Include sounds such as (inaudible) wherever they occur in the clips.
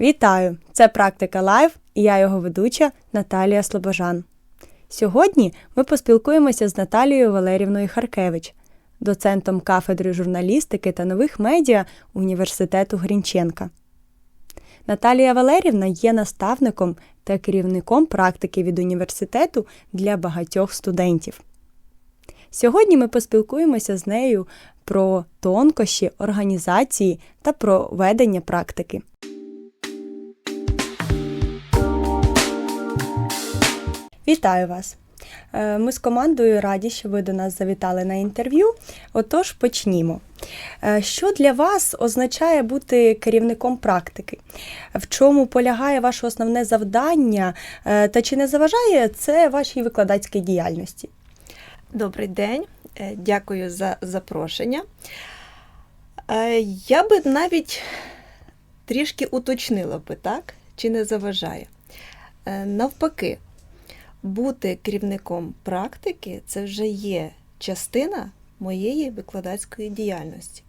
Вітаю! Це практика Лайв і я його ведуча Наталія Слобожан. Сьогодні ми поспілкуємося з Наталією Валерівною Харкевич, доцентом кафедри журналістики та нових медіа Університету Грінченка. Наталія Валерівна є наставником та керівником практики від університету для багатьох студентів. Сьогодні ми поспілкуємося з нею про тонкощі організації та про ведення практики. Вітаю вас! Е, Ми з командою раді, що ви до нас завітали на інтерв'ю. Отож, почнімо. Е, Що для вас означає бути керівником практики? В чому полягає ваше основне завдання? Е, Та чи не заважає це вашій викладацькій діяльності? Добрий день, дякую за запрошення. Я би навіть трішки уточнила би, так? Чи не заважає? Навпаки, бути керівником практики це вже є частина моєї викладацької діяльності.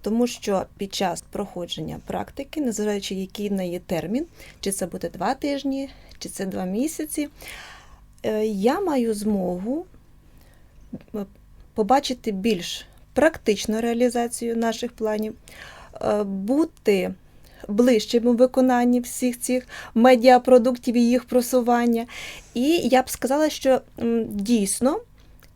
Тому що під час проходження практики, незважаючи який в неї термін, чи це буде два тижні, чи це два місяці, е, я маю змогу е, побачити більш практичну реалізацію наших планів, е, бути ближчим у виконанні всіх цих медіапродуктів і їх просування. І я б сказала, що дійсно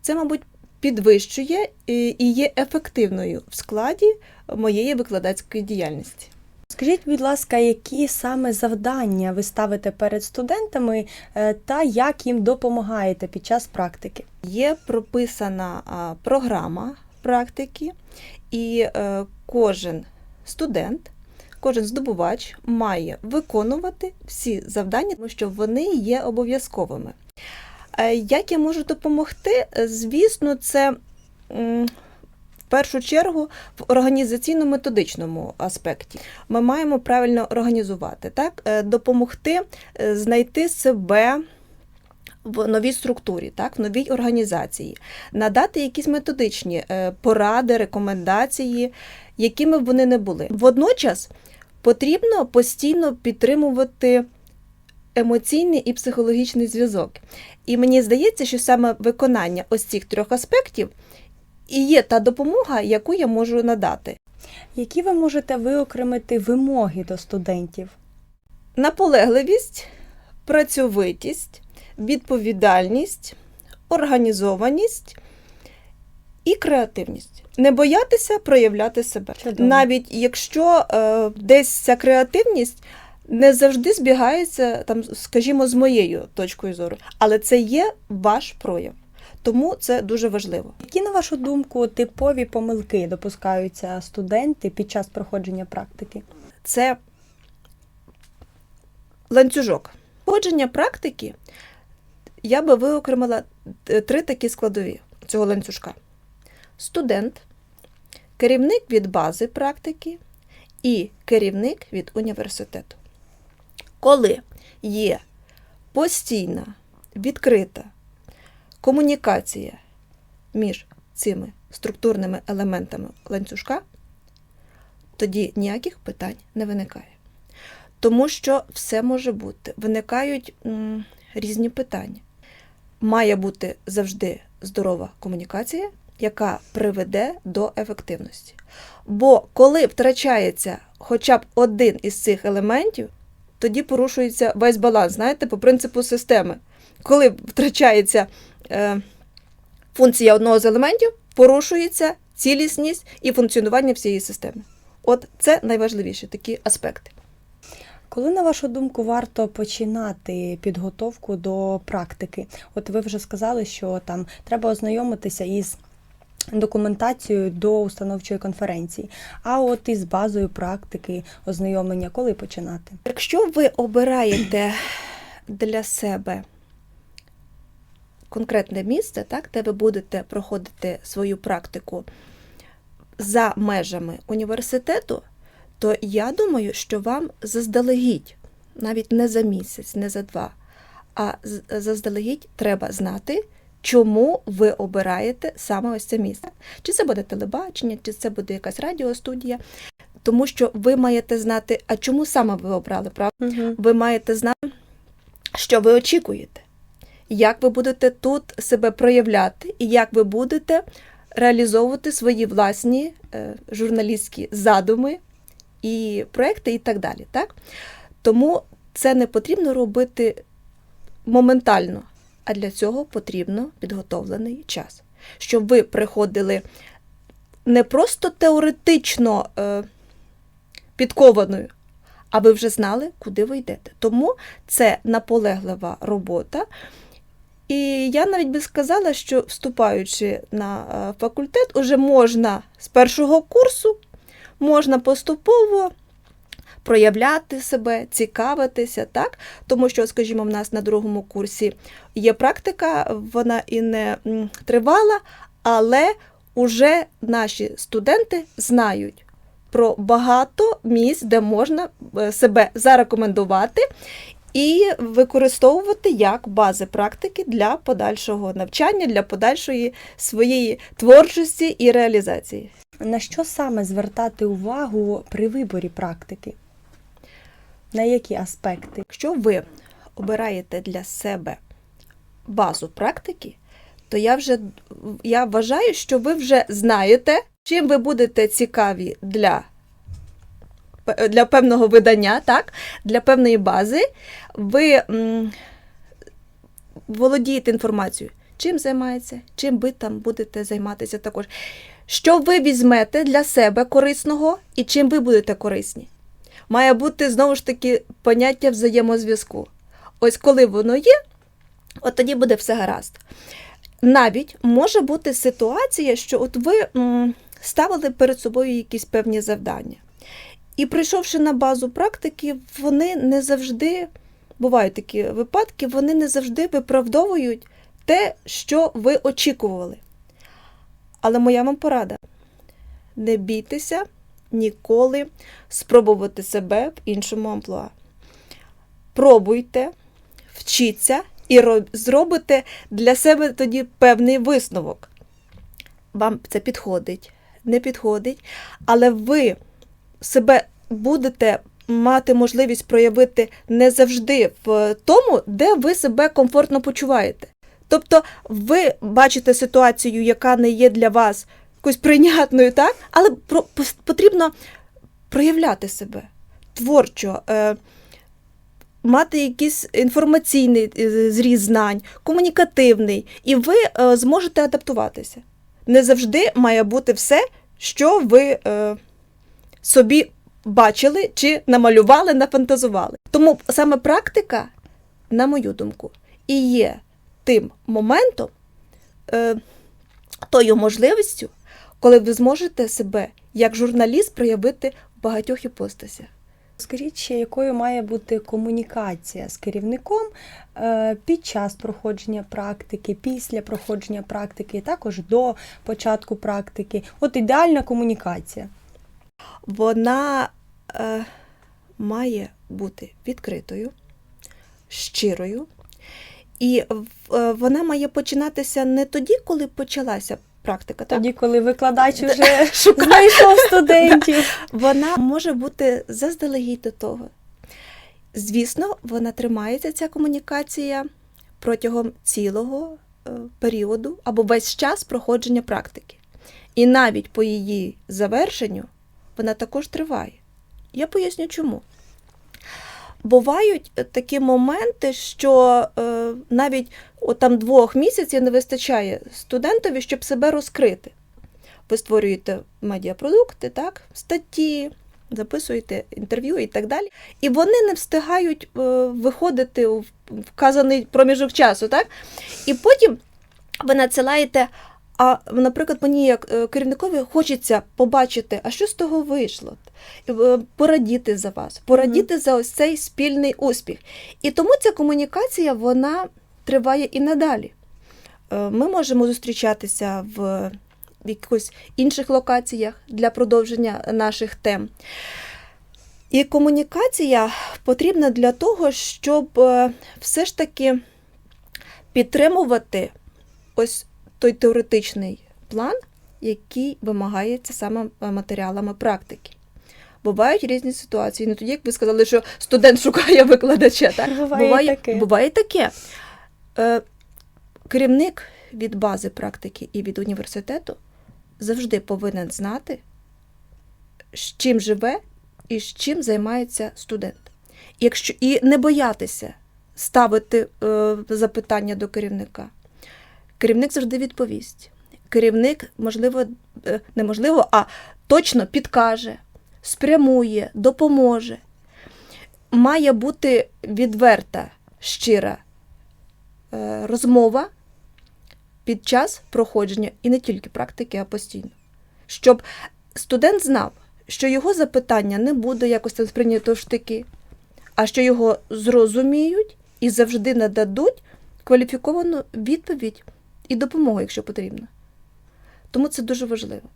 це, мабуть, підвищує і і є ефективною в складі моєї викладацької діяльності. Скажіть, будь ласка, які саме завдання ви ставите перед студентами е, та як їм допомагаєте під час практики? Є прописана програма практики, і е, кожен студент, кожен здобувач має виконувати всі завдання, тому що вони є обов'язковими. Е, Як я можу допомогти? Звісно, це в першу чергу в організаційно-методичному аспекті. Ми маємо правильно організувати, так? Е, допомогти е, знайти себе в новій структурі, так, в новій організації, надати якісь методичні поради, рекомендації, якими б вони не були. Водночас потрібно постійно підтримувати емоційний і психологічний зв'язок. І мені здається, що саме виконання ось цих трьох аспектів і є та допомога, яку я можу надати. Які ви можете виокремити вимоги до студентів? Наполегливість, працьовитість, відповідальність, організованість і креативність. Не боятися проявляти себе. Чудово. Навіть якщо е, десь ця креативність не завжди збігається, там, скажімо, з моєю точкою зору, але це є ваш прояв. Тому це дуже важливо. Які, на вашу думку, типові помилки допускаються студенти під час проходження практики? це ланцюжок. Походження практики я би виокремила е, три такі складові цього ланцюжка: студент, керівник від бази практики і керівник від університету. Коли є постійна, відкрита комунікація між цими структурними елементами ланцюжка, тоді ніяких питань не виникає. Тому що все може бути. Виникають м, різні питання. Має бути завжди здорова комунікація, яка приведе до ефективності. Бо коли втрачається хоча б один із цих елементів, тоді порушується весь баланс, знаєте, по принципу системи. Коли втрачається е, функція одного з елементів, порушується цілісність і функціонування всієї системи. От це найважливіші такі аспекти. Коли, на вашу думку, варто починати підготовку до практики? От ви вже сказали, що там треба ознайомитися із документацією до установчої конференції. А от із базою практики, ознайомлення, коли починати? Якщо ви обираєте для себе конкретне місце, так, де ви будете проходити свою практику за межами університету, то я думаю, що вам заздалегідь, навіть не за місяць, не за два, а заздалегідь треба знати, чому ви обираєте саме ось це місце. Чи це буде телебачення, чи це буде якась радіостудія. тому що ви маєте знати, а чому саме ви обрали, правда? Угу. Ви маєте знати, що ви очікуєте, як ви будете тут себе проявляти, і як ви будете реалізовувати свої власні е, журналістські задуми і проекти, і так далі. Так? Тому це не потрібно робити моментально, а для цього потрібно підготовлений час, щоб ви приходили не просто теоретично е, підкованою, а ви вже знали, куди ви йдете. Тому це наполеглива робота. І я навіть би сказала, що вступаючи на е, факультет, уже можна з першого курсу можна поступово проявляти себе, цікавитися, так? Тому що, скажімо, в нас на другому курсі є практика, вона і не тривала, але уже наші студенти знають про багато місць, де можна е, себе зарекомендувати і використовувати як бази практики для подальшого навчання, для подальшої своєї творчості і реалізації. На що саме звертати увагу при виборі практики? На які аспекти? Якщо ви обираєте для себе базу практики, то я вже я вважаю, що ви вже знаєте, чим ви будете цікаві для, для певного видання, так? для певної бази. Ви м, володієте інформацією, чим займається, чим ви там будете займатися також. Що ви візьмете для себе корисного і чим ви будете корисні? Має бути знову ж таки поняття взаємозв'язку. Ось коли воно є, от тоді буде все гаразд. Навіть може бути ситуація, що от ви ставили перед собою якісь певні завдання. І прийшовши на базу практики, вони не завжди, бувають такі випадки, вони не завжди виправдовують те, що ви очікували. Але моя вам порада: не бійтеся ніколи спробувати себе в іншому амплуа. Пробуйте, вчіться і зробите для себе тоді певний висновок. Вам це підходить, не підходить, але ви себе будете мати можливість проявити не завжди в тому, де ви себе комфортно почуваєте. Тобто ви бачите ситуацію, яка не є для вас якоюсь прийнятною, так? але про, потрібно проявляти себе творчо, е, мати якийсь інформаційний е, зріз знань, комунікативний, і ви е, зможете адаптуватися. Не завжди має бути все, що ви е, собі бачили чи намалювали, нафантазували. Тому саме практика, на мою думку, і є тим моментом, е, тою можливістю, коли ви зможете себе як журналіст проявити в багатьох іпостасях. Скажіть ще, якою має бути комунікація з керівником е, під час проходження практики, після проходження практики, і також до початку практики. От ідеальна комунікація. Вона е, має бути відкритою, щирою, і е, вона має починатися не тоді, коли почалася практика. Так? Тоді, коли викладач (laughs) вже (laughs) знайшов студентів. (laughs) Вона може бути заздалегідь до того. Звісно, вона тримається, ця комунікація протягом цілого е, періоду або весь час проходження практики. І навіть по її завершенню вона також триває. Я поясню чому. Бувають е, такі моменти, що е, навіть от там двох місяців не вистачає студентові, щоб себе розкрити. Ви створюєте медіапродукти, так, статті, записуєте інтерв'ю і так далі. І вони не встигають е, виходити у вказаний проміжок часу, так? І потім ви надсилаєте. А, наприклад, мені як е, керівникові хочеться побачити, а що з того вийшло, Е, порадіти за вас, порадіти за ось цей спільний успіх. І тому ця комунікація вона триває і надалі. Е, Ми можемо зустрічатися в якихось інших локаціях для продовження наших тем. І комунікація потрібна для того, щоб все ж таки підтримувати ось той теоретичний план, який вимагається саме е, матеріалами практики. Бувають різні ситуації. Не тоді, як ви сказали, що студент (laughs) шукає викладача. Так? Буває таке. Буває таке. Е, керівник від бази практики і від університету завжди повинен знати, з чим живе і з чим займається студент. Якщо, і не боятися ставити е, запитання до керівника. Керівник завжди відповість. Керівник, можливо, е, неможливо, а точно підкаже, спрямує, допоможе. Має бути відверта, щира е, розмова під час проходження і не тільки практики, а постійно. Щоб студент знав, що його запитання не буде якось там сприйнято в штики, а що його зрозуміють і завжди нададуть кваліфіковану відповідь і допомогу, якщо потрібно. Тому це дуже важливо.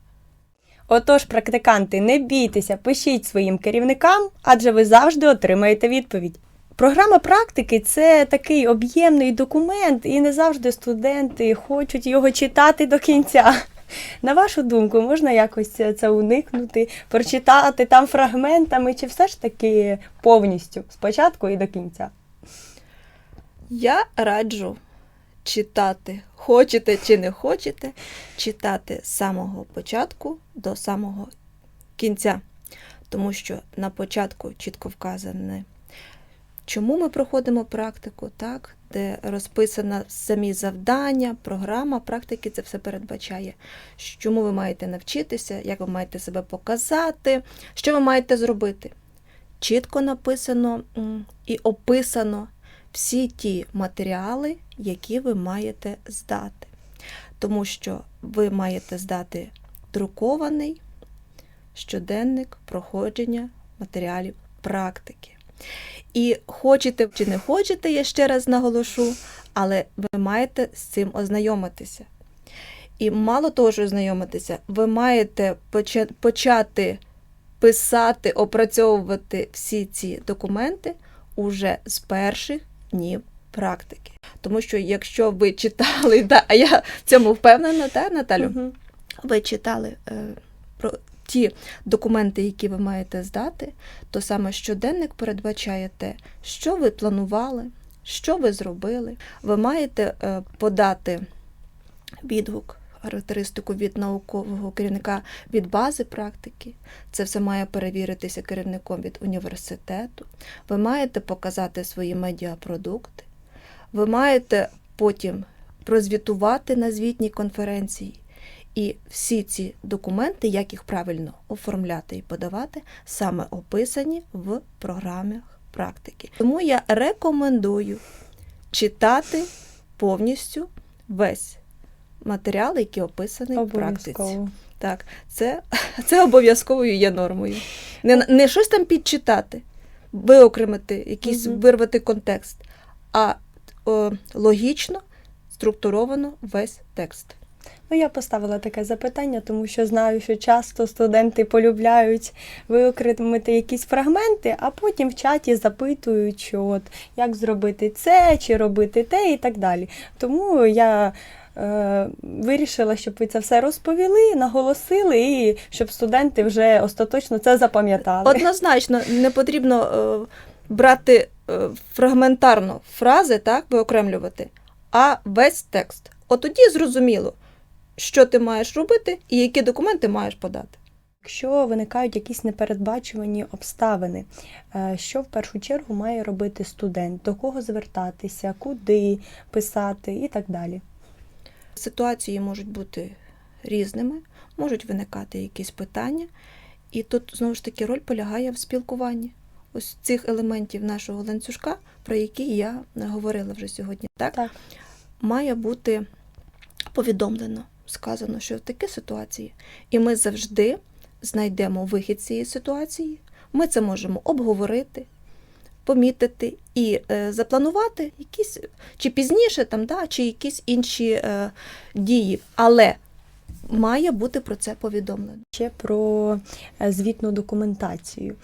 Отож, практиканти, не бійтеся, пишіть своїм керівникам, адже ви завжди отримаєте відповідь. Програма практики це такий об'ємний документ, і не завжди студенти хочуть його читати до кінця. На вашу думку, можна якось це уникнути, прочитати там фрагментами, чи все ж таки повністю спочатку і до кінця? Я раджу читати, хочете чи не хочете, читати з самого початку до самого кінця. Тому що на початку чітко вказане, чому ми проходимо практику, так, де розписано самі завдання, програма практики це все передбачає. Чому ви маєте навчитися, як ви маєте себе показати, що ви маєте зробити. Чітко написано і описано всі ті матеріали, які ви маєте здати. Тому що ви маєте здати друкований щоденник проходження матеріалів практики. І хочете чи не хочете, я ще раз наголошу, але ви маєте з цим ознайомитися. І мало того, що ознайомитися, ви маєте почати писати, опрацьовувати всі ці документи уже з перших днів практики. Тому що якщо ви читали, да, а я в цьому впевнена, та, Наталю, угу. ви читали е, про ті документи, які ви маєте здати, то саме щоденник передбачає те, що ви планували, що ви зробили. Ви маєте е, подати відгук, характеристику від наукового керівника від бази практики. Це все має перевіритися керівником від університету. Ви маєте показати свої медіапродукти. Ви маєте потім прозвітувати на звітній конференції. І всі ці документи, як їх правильно оформляти і подавати, саме описані в програмах практики. Тому я рекомендую читати повністю весь матеріал, який описаний в практиці. Так, це, (laughs) це обов'язковою є нормою. Не, не щось там підчитати, виокремити, якийсь Мгм. вирвати контекст, а о, логічно, структуровано весь текст. Ну, я поставила таке запитання, тому що знаю, що часто студенти полюбляють виокремити якісь фрагменти, а потім в чаті запитують, що от як зробити це, чи робити те, і так далі. Тому я вирішила, щоб ви це все розповіли, наголосили, і щоб студенти вже остаточно це запам'ятали. Однозначно, не потрібно е, брати е, фрагментарно фрази, так, виокремлювати, а весь текст. От тоді зрозуміло, що ти маєш робити і які документи маєш подати. Якщо виникають якісь непередбачувані обставини, е, що в першу чергу має робити студент, до кого звертатися, куди писати і так далі. Ситуації можуть бути різними, можуть виникати якісь питання, і тут знову ж таки роль полягає в спілкуванні. Ось цих елементів нашого ланцюжка, про які я говорила вже сьогодні. Так, Так. має бути повідомлено, сказано, що в такі ситуації, і ми завжди знайдемо вихід з цієї ситуації. Ми це можемо обговорити, помітити і е, запланувати якісь чи пізніше, там, да, чи якісь інші е, дії. Але має бути про це повідомлено. Ще про е, звітну документацію.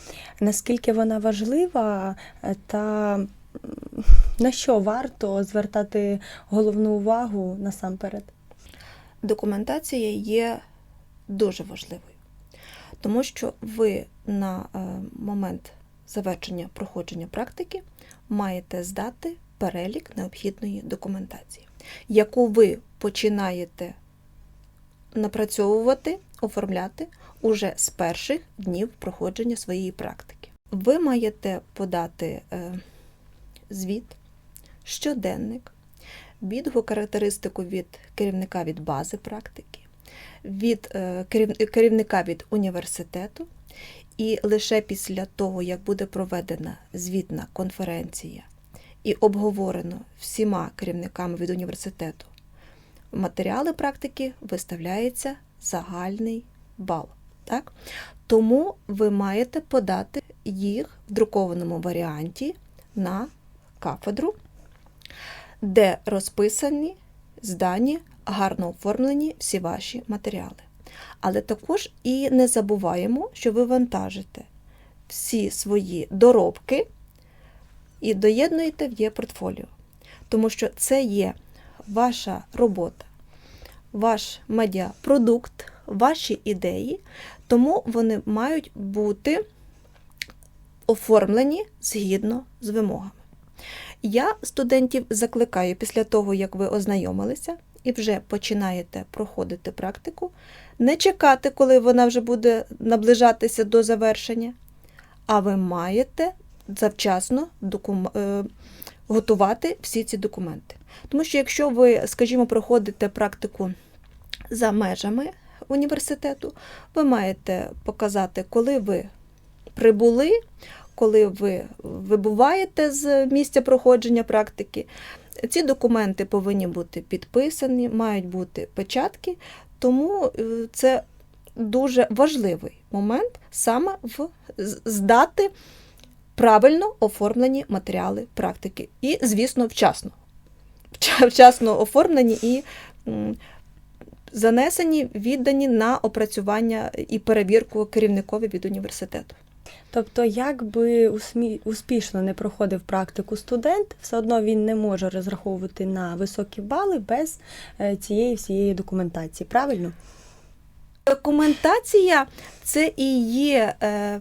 Наскільки вона важлива та на що варто звертати головну увагу насамперед? Документація є дуже важливою. Тому що ви на момент завершення проходження практики маєте здати перелік необхідної документації, яку ви починаєте напрацьовувати, оформляти уже з перших днів проходження своєї практики. Ви маєте подати е, звіт, щоденник, відгук характеристику від керівника від бази практики, від е, керівника від університету. І лише після того, як буде проведена звітна конференція і обговорено всіма керівниками від університету матеріали практики, виставляється загальний бал. Так? Тому ви маєте подати їх в друкованому варіанті на кафедру, де розписані, здані, гарно оформлені всі ваші матеріали. Але також і не забуваємо, що ви вантажите всі свої доробки і доєднуєте в є-портфоліо. Тому що це є ваша робота, ваш медіапродукт, ваші ідеї, тому вони мають бути оформлені згідно з вимогами. Я студентів закликаю після того, як ви ознайомилися і вже починаєте проходити практику, не чекати, коли вона вже буде наближатися до завершення, а ви маєте завчасно докум... е, готувати всі ці документи. Тому що якщо ви, скажімо, проходите практику за межами університету, ви маєте показати, коли ви прибули, коли ви вибуваєте з місця проходження практики. Ці документи повинні бути підписані, мають бути печатки, тому е, це дуже важливий момент саме в здати правильно оформлені матеріали практики. І, звісно, вчасно. Вчасно оформлені і занесені, віддані на опрацювання і перевірку керівникові від університету. Тобто, як би успішно не проходив практику студент, все одно він не може розраховувати на високі бали без е, цієї всієї документації. Правильно? Документація це і є е,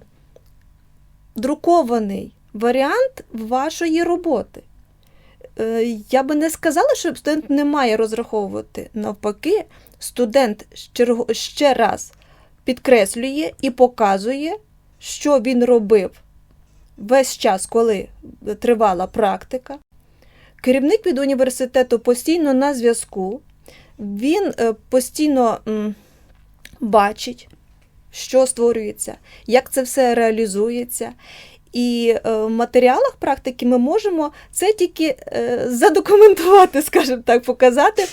друкований варіант вашої роботи. Е, я би не сказала, що студент не має розраховувати. Навпаки, студент ще раз підкреслює і показує, що він робив весь час, коли тривала практика. Керівник від університету постійно на зв'язку, він е, постійно бачить, що створюється, як це все реалізується. І е, в матеріалах практики ми можемо це тільки е, задокументувати, (laughs) скажімо так, показати,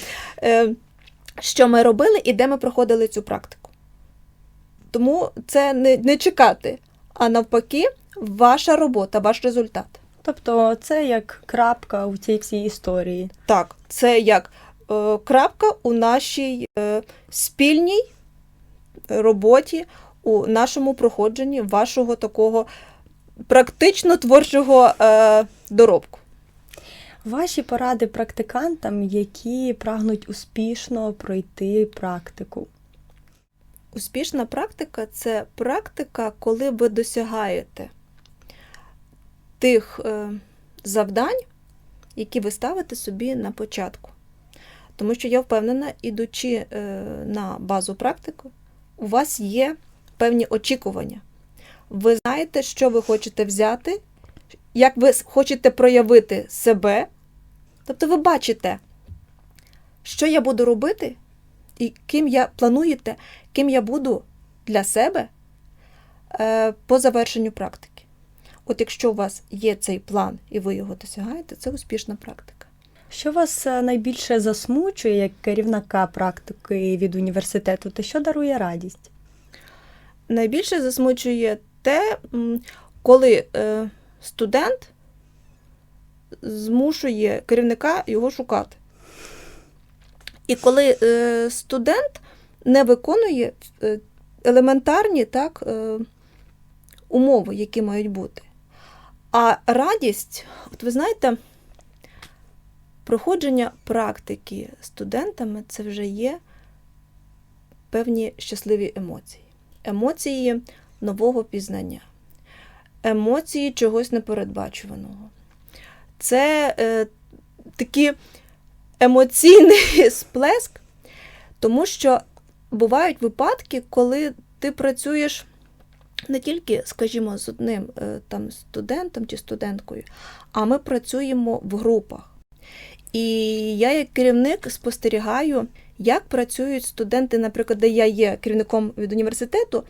що ми робили і де ми проходили цю практику. Тому це не, не чекати, а навпаки, ваша робота, ваш результат. Тобто, це як крапка у цій всій історії. Так, це як е, крапка у нашій е, спільній роботі, у нашому проходженні вашого такого практично творчого е, доробку. Ваші поради практикантам, які прагнуть успішно пройти практику. Успішна практика це практика, коли ви досягаєте тих е, завдань, які ви ставите собі на початку. Тому що я впевнена, ідучи е, на базу практику, у вас є певні очікування. Ви знаєте, що ви хочете взяти, як ви хочете проявити себе. Тобто ви бачите, що я буду робити, і ким я плануєте, ким я буду для себе е, по завершенню практики. От якщо у вас є цей план і ви його досягаєте, це успішна практика. Що вас е, найбільше засмучує як керівника практики від університету, та що дарує радість? Найбільше засмучує те, коли е, студент змушує керівника його шукати. І коли е, студент не виконує е, елементарні так, е, умови, які мають бути. А радість, от ви знаєте, проходження практики студентами це вже є певні щасливі емоції. емоції нового пізнання, емоції чогось непередбачуваного. Це е, такий емоційний (laughs) сплеск, тому що бувають випадки, коли ти працюєш не тільки, скажімо, з одним е, там, студентом чи студенткою, а ми працюємо в групах. І я, як керівник, спостерігаю, як працюють студенти, наприклад, де я є керівником від університету,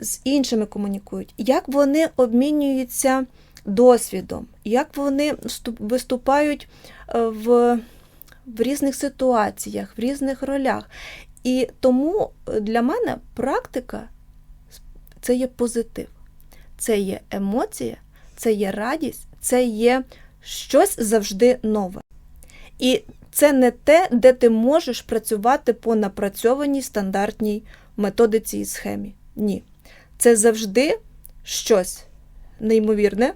з іншими комунікують, як вони обмінюються досвідом, як вони виступають е, в, в різних ситуаціях, в різних ролях. І тому е, для мене практика це є позитив, це є емоція, це є радість, це є щось завжди нове. І це не те, де ти можеш працювати по напрацьованій стандартній методиці і схемі. Ні. Це завжди щось неймовірне,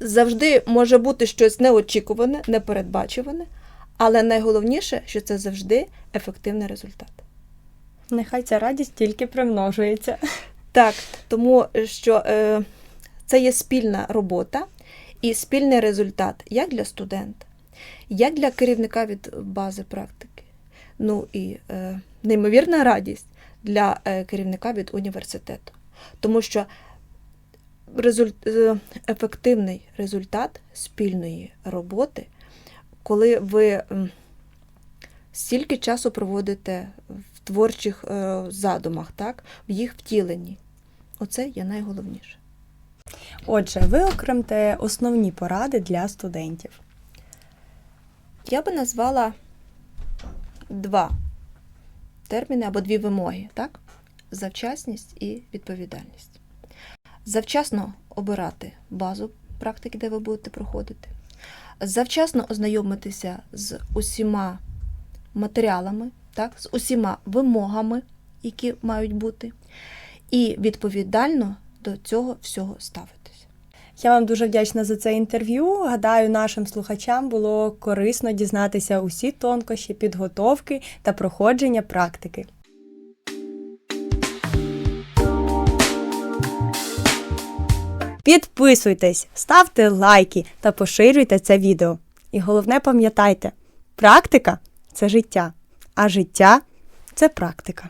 завжди може бути щось неочікуване, непередбачуване, але найголовніше, що це завжди ефективний результат. Нехай ця радість тільки примножується. Так, тому що е, це є спільна робота і спільний результат як для студента, як для керівника від бази практики. Ну і е, неймовірна радість для е, керівника від університету. Тому що результ, е, ефективний результат спільної роботи, коли ви стільки часу проводите в творчих е, задумах, так, в їх втіленні. Оце є найголовніше. Отже, ви окремте основні поради для студентів. Я би назвала два терміни або дві вимоги, так? Завчасність і відповідальність. Завчасно обирати базу практики, де ви будете проходити. Завчасно ознайомитися з усіма матеріалами, так? з усіма вимогами, які мають бути, і відповідально до цього всього ставитись. Я вам дуже вдячна за це інтерв'ю. Гадаю, нашим слухачам було корисно дізнатися усі тонкощі підготовки та проходження практики. Підписуйтесь, ставте лайки та поширюйте це відео. І головне пам'ятайте, практика це життя, а життя це практика.